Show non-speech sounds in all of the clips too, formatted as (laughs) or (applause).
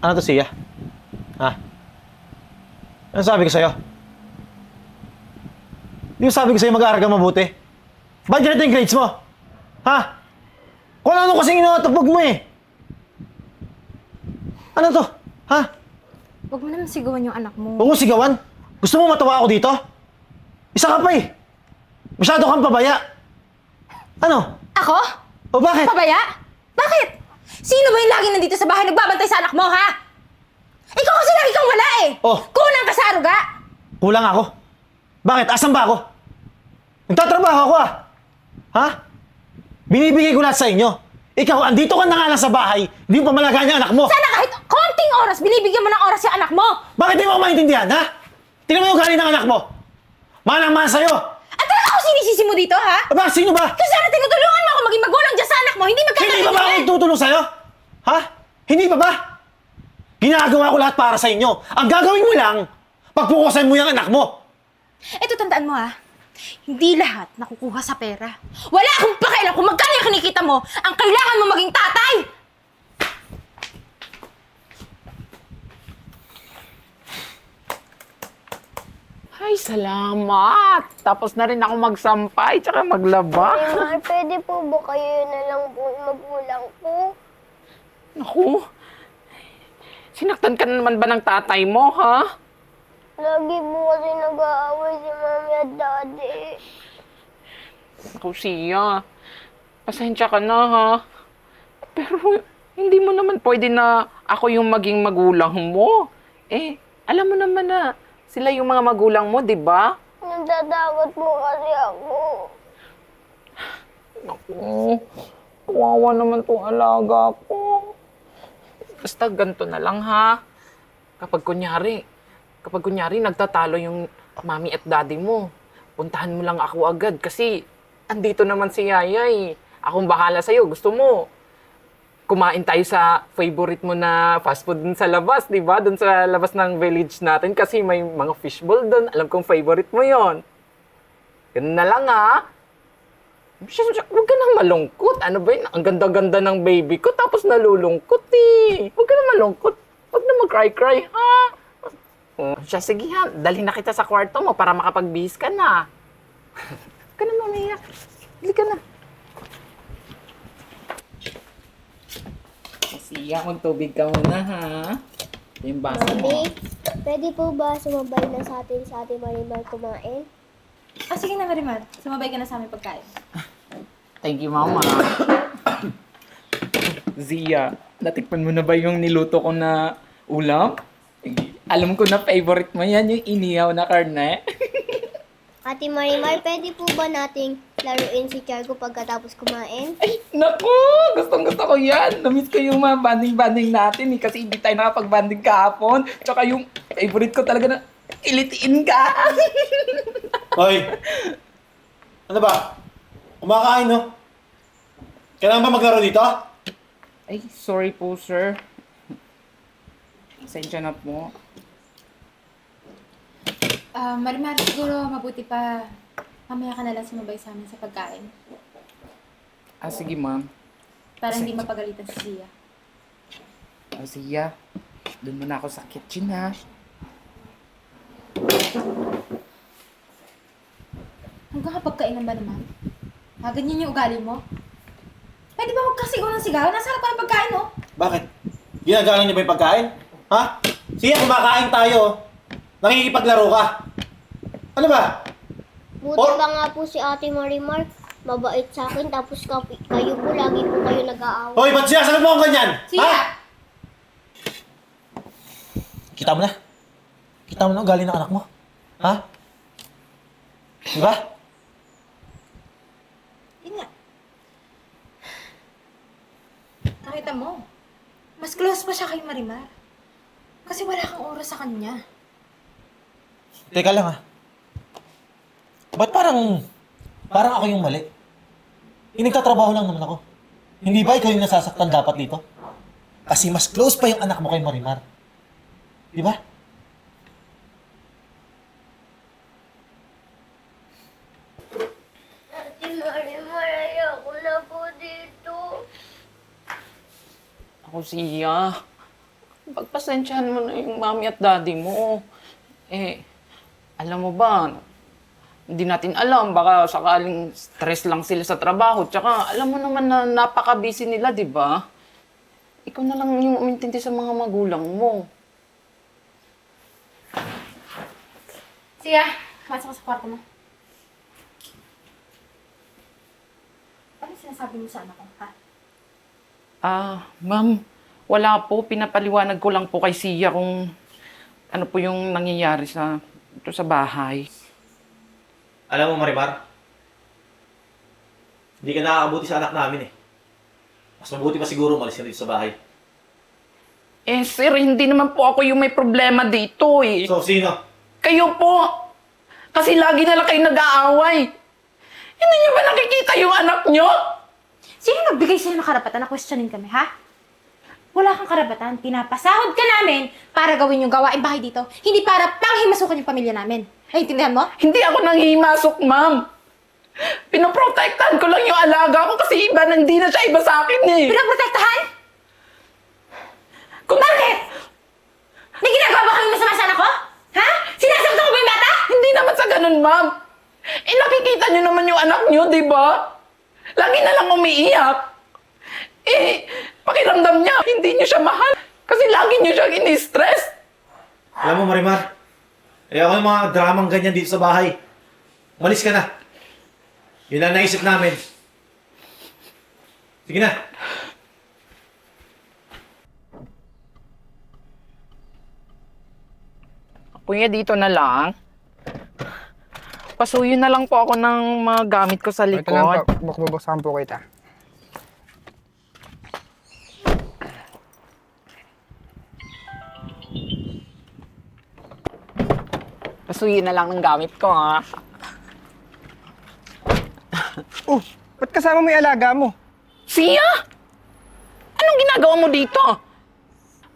Ano to siya? Ha? Ano sabi ko sa'yo? Di ba sabi ko sa'yo mag-aaral ka mabuti? Ba't ganito yung grades mo? Ha? Kung ano kasing inatapag mo eh. Ano to? Ha? Huwag mo naman sigawan yung anak mo. Huwag mo sigawan. Gusto mo matawa ako dito? Isa ka pa eh. Masyado kang pabaya. Ano? Ako? O bakit? Pabaya? Bakit? Sino ba yung lagi nandito sa bahay nagbabantay sa anak mo, ha? Ikaw kasi lagi kang wala eh! Oh. Kunang ka sa aruga! Kulang ako. Bakit? Asan ba ako? Nagtatrabaho ako ah. Ha? Binibigay ko lahat sa inyo. Ikaw, andito ka na nga lang sa bahay, hindi mo pamalagaan yung anak mo. Sana kahit konting oras, binibigyan mo ng oras yung anak mo! Bakit di mo ako maintindihan, ha? Tingnan mo yung ugali ng anak mo. Manang-mana sa'yo. At talaga ako sinisisi mo dito, ha? Aba, sino ba? Kasi sana mo ako maging magulang dyan sa anak mo, hindi Hindi ba ba ako magkakaintindihan! tutulong sa'yo? Ha? Hindi ba ba? Ginagawa ko lahat para sa inyo. Ang gagawin mo lang, pagpukusan mo yung anak mo. Ito, tandaan mo, ha? Hindi lahat nakukuha sa pera. Wala akong pakialam kung magkano yung kinikita mo. Ang kailangan mo maging tatay! Ay, salamat! Tapos na rin ako magsampay, tsaka maglaba. Marimar, pwede po ba kayo na lang po magulang ko? Naku, sinaktan ka na naman ba ng tatay mo, ha? Lagi po kasi nag-aaway si mami at daddy. Naku, siya. Pasensya ka na, ha? Pero, hindi mo naman pwede na ako yung maging magulang mo. Eh, alam mo naman na sila yung mga magulang mo, di ba? Natatakot po kasi ako. Naku, kawawa naman tong alaga ko. Basta ganito na lang ha. Kapag kunyari, kapag kunyari nagtatalo yung mami at daddy mo, puntahan mo lang ako agad kasi andito naman si Yaya eh. Akong bahala sa'yo. Gusto mo, kumain tayo sa favorite mo na fast food dun sa labas, di ba? Dun sa labas ng village natin kasi may mga fishball dun. Alam kong favorite mo yon. Ganun na lang ha. Huwag ka nang malungkot. Ano ba yun? Ang ganda-ganda ng baby ko, tapos nalulungkot eh. Huwag ka nang malungkot. Huwag na mag-cry-cry, ha? Oh, siya, sige ha. Dalhin na kita sa kwarto mo para makapagbihis ka na. (laughs) Huwag ka na mamiyak. Dali ka na. Siya, magtubig ka muna, ha? Yung baso mo. Mami, pwede po ba sumabay na sa atin sa ating Marimar kumain? Ah, sige na, Marimar. Sumabay ka na sa aming pagkain. Thank you, Mama. (coughs) Zia, natikpan mo na ba yung niluto ko na ulam? Alam ko na favorite mo yan, yung inihaw na karne. Ate Marimar, pwede po ba nating laruin si Chargo pagkatapos kumain? Ay, naku! Gustong gusto ko yan. Namiss ko yung mga banding-banding natin eh, kasi hindi tayo nakapag-banding kahapon. Tsaka yung favorite ko talaga na ilitiin ka. (laughs) Hoy! Ano ba? Kumakain, no? Kailangan ba maglaro dito? Ay, sorry po, sir. Pasensya na po. Ah, Marimar, siguro mabuti pa mamaya ka na lang sumabay sa amin sa pagkain. Ah, sige, ma'am. Para hindi mapagalitan si Zia. Ah, Zia, doon muna ako sa kitchen, ha? Hanggang kapag kainan ba naman? Ha, ganyan yung ugali mo? Pwede ba huwag ka sigaw ng sigaw? Nasa harap ka ng pagkain, oh! Bakit? Ginagalang niyo ba yung pagkain? Ha? Sige, kumakain tayo. Nakikipaglaro ka. Ano ba? Buti Or- pa nga po si Ate Marimar, mabait sa akin, tapos kapi- kayo po, lagi po kayo nag-aaway. Hoy, ba't sinasagot mo akong ganyan? Ha? Kita mo na. Kita mo na ugali ng anak mo. Ha? Di ba? Yun nga. Nakita mo. Mas close pa siya kay Marimar. Kasi wala kang oras sa kanya. Teka lang ha. Ba't parang, parang ako yung mali? Eh, nagtatrabaho lang naman ako. Hindi ba ikaw yung nasasaktan dapat dito? Kasi mas close pa yung anak mo kay Marimar. Di ba? Ate Marimar, ayoko na po dito. Ako, Zia. pagpasensyahan mo na yung mami at daddy mo. Eh, alam mo ba, hindi natin alam, baka sakaling stress lang sila sa trabaho. Tsaka, alam mo naman na napaka-busy nila, di ba? Ikaw na lang yung umintindi sa mga magulang mo. Siya, masok ka sa kwarto mo. Ano sinasabi mo sa anak ko, ha? Ah, ma'am, wala po. Pinapaliwanag ko lang po kay Sia kung ano po yung nangyayari sa, ito sa bahay. Alam mo, Marimar, hindi ka nakakabuti sa anak namin eh. Mas mabuti pa siguro umalis ka dito sa bahay. Eh, sir, hindi naman po ako yung may problema dito eh. So, sino? Kayo po! Kasi lagi na lang kayo nag-aaway. Hindi niyo ba nakikita yung anak niyo? Sino nagbigay sa'yo ng karapatan na questionin kami, ha? Wala kang karapatan. Pinapasahod ka namin para gawin yung gawain bahay dito. Hindi para panghimasukan yung pamilya namin. Ay, intindihan mo? Hindi ako nanghihimasok, ma'am. Pinoprotektahan ko lang yung alaga ko kasi iba na hindi na siya iba sa akin eh. Pinaprotektahan? Kung Bakit? May ginagawa ba kami masama sa anak ko? Ha? Sinasaktan ko ba yung bata? Hindi naman sa ganun, ma'am. Eh, nakikita niyo naman yung anak niyo, di ba? Lagi na lang umiiyak. Eh, pakiramdam niya, hindi niyo siya mahal. Kasi lagi niyo siya ini-stress. Alam mo, Marimar, eh ako yung mga dramang ganyan dito sa bahay. Umalis ka na. Yun ang naisip namin. Sige na. Kuya, dito na lang. Pasuyo na lang po ako ng mga gamit ko sa Ito lang likod. po, bukbubuksan po kita. Pasuyo na lang ng gamit ko, ha? Oh, ba't kasama mo yung alaga mo? Sia! Anong ginagawa mo dito?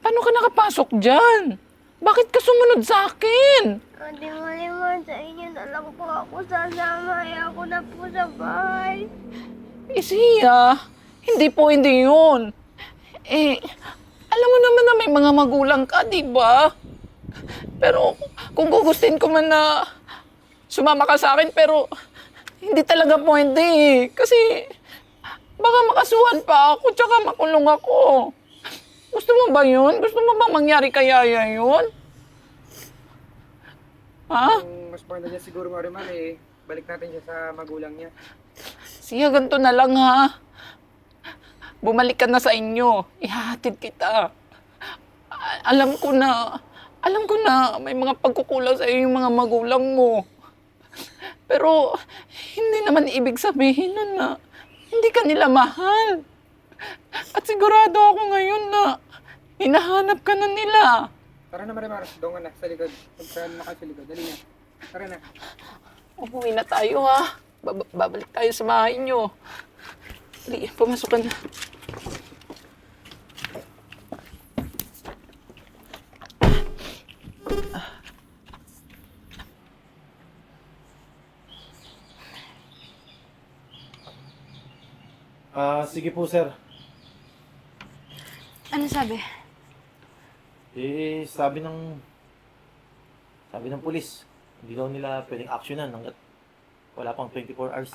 Paano ka nakapasok dyan? Bakit ka sumunod sa akin? Ate Marimar, sa inyo na lang po ako sasama. Ayoko na po sa bahay. Eh, Sia, hindi po hindi yun. Eh, alam mo naman na may mga magulang ka, di ba? Pero kung gugustin ko man na sumama ka sa akin, pero hindi talaga pwede eh. Kasi baka makasuhan pa ako, tsaka makulong ako. Gusto mo ba yun? Gusto mo ba mangyari kaya yun? Ha? Ang mas maganda niya siguro, Marimar, eh, balik natin siya sa magulang niya. Siya, ganito na lang ha. Bumalik ka na sa inyo. Ihahatid kita. A- alam ko na, alam ko na may mga pagkukulang sa iyo yung mga magulang mo. Pero, hindi naman ibig sabihin nun na hindi ka nila mahal. At sigurado ako ngayon na hinahanap ka na nila. Tara na, Marimar, doon na, sa likod. Pagkaan na ka sa likod, dali na. Tara na. Umuwi na tayo ha. Bab- babalik tayo sa bahay nyo. Dali, pumasok ka na. Ah, sige po, sir. Ano sabi? Eh, sabi ng... Sabi ng pulis, hindi daw nila pwedeng actionan hanggat wala pang 24 hours.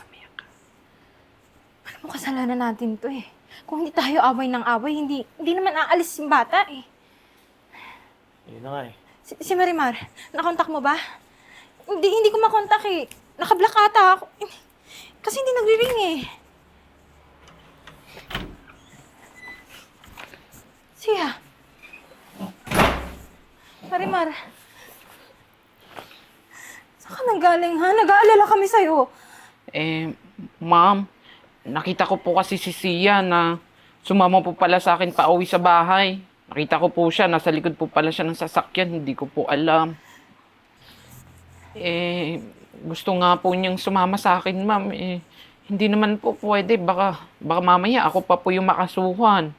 Ano kasalanan natin to eh? Kung hindi tayo away ng away, hindi, hindi naman aalis yung bata eh. Yun na nga eh. Si, si Marimar, nakontak mo ba? Hindi, hindi ko makontak eh. Nakablock ata ako. Kasi hindi nagri-ring eh. Siya. Marimar. Saan ka nanggaling ha? Nag-aalala kami sa'yo. Eh, ma'am, nakita ko po kasi si Sia na sumama po pala sa akin pa uwi sa bahay. Nakita ko po siya, nasa likod po pala siya ng sasakyan, hindi ko po alam. Eh, gusto nga po niyang sumama sa akin, ma'am. Eh, hindi naman po pwede, baka, baka mamaya ako pa po yung makasuhan.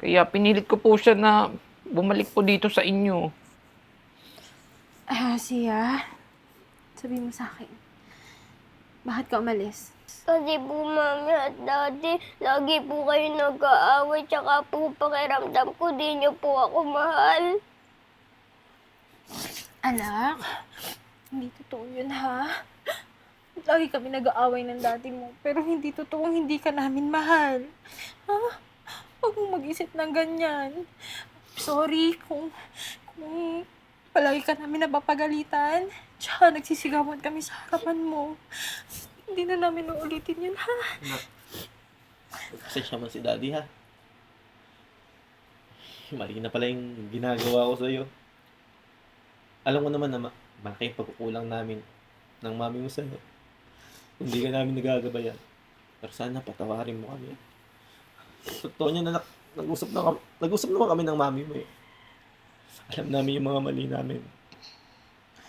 Kaya pinilit ko po siya na bumalik po dito sa inyo. Ah, Siya. Sabi mo sa akin. Bakit ka umalis? Kasi po, mami, at Daddy. Lagi po kayo nag-aaway, tsaka po pakiramdam ko di niyo po ako mahal. Anak, hindi totoo yun ha. Lagi kami nag-aaway ng dati mo, pero hindi totoong hindi ka namin mahal. Ha? Huwag mong mag-isip ng ganyan. Sorry kung, kung palagi ka namin napapagalitan. Tsaka nagsisigawan kami sa harapan mo. Hindi na namin uulitin yun, ha? Pasensya man si daddy ha. Mali na pala yung ginagawa ko sa'yo. Alam ko naman na ma- malaki yung pagkukulang namin ng mami mo sa'yo. Hindi ka namin nagagabayan. Pero sana patawarin mo kami. Totoo niya na nak- nag-usap, na, nag-usap naman kami ng mami mo eh. Alam namin yung mga mali namin.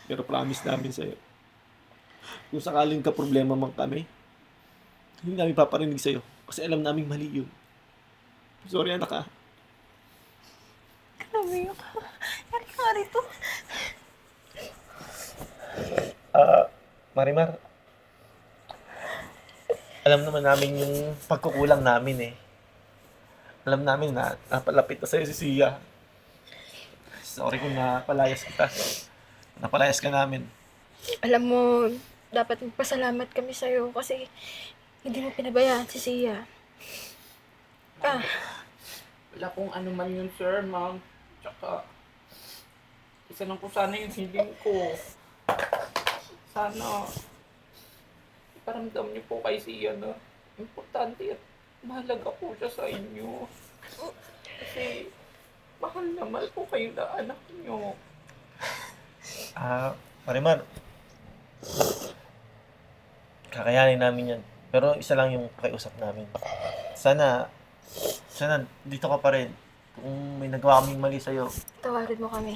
Pero promise namin sa'yo. Kung sakaling ka problema man kami, hindi namin paparinig sa'yo. Kasi alam namin mali yun. Sorry anak ah. Grabe ka. Yari ka rito. Ah, Marimar. Alam naman namin yung pagkukulang namin eh. Alam namin na napalapit na sa'yo si Sia. Sorry kung napalayas kita. Napalayas ka namin. Alam mo, dapat magpasalamat kami sa'yo kasi hindi mo pinabayaan si Sia. Ah, Wala pong ano man yun, sir, ma'am. Tsaka, isa lang po sana yung hiling ko. Sana, iparamdam niyo po kay Sia na importante at mahalaga po siya sa inyo. Kasi, mahal na mahal po kayo na anak niyo. Ah, Marimar. Kakayanin namin yan. Pero isa lang yung pakiusap namin. Sana, sana dito ka pa rin. Kung may nagawa kaming mali sa'yo, tawarin mo kami.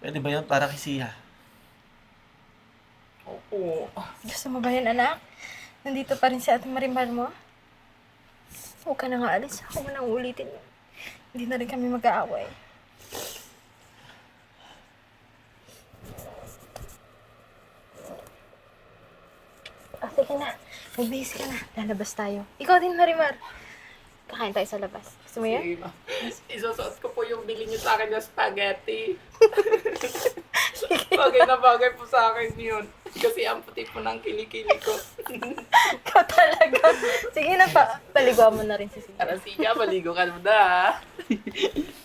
pwede ba yun para kay Sia? Opo. Gusto mo ba yan, anak? Nandito pa rin si Ate Marimar mo? Huwag ka na nga alis. Huwag mo nang ulitin. Hindi na rin kami mag-aaway. Ah, sige na. Magbihis ka na. Lalabas tayo. Ikaw din, Marimar. Kakain tayo sa labas. Gusto mo yan? Sige. Isusuot ko po yung bili niyo sa akin na spaghetti. (laughs) bagay na bagay po sa akin yun. Kasi ang puti po ng kilikili ko. Ikaw talaga. Sige na pa. Paliguan mo na rin si Sia. Para siya, maligo ka muna. ha? (laughs)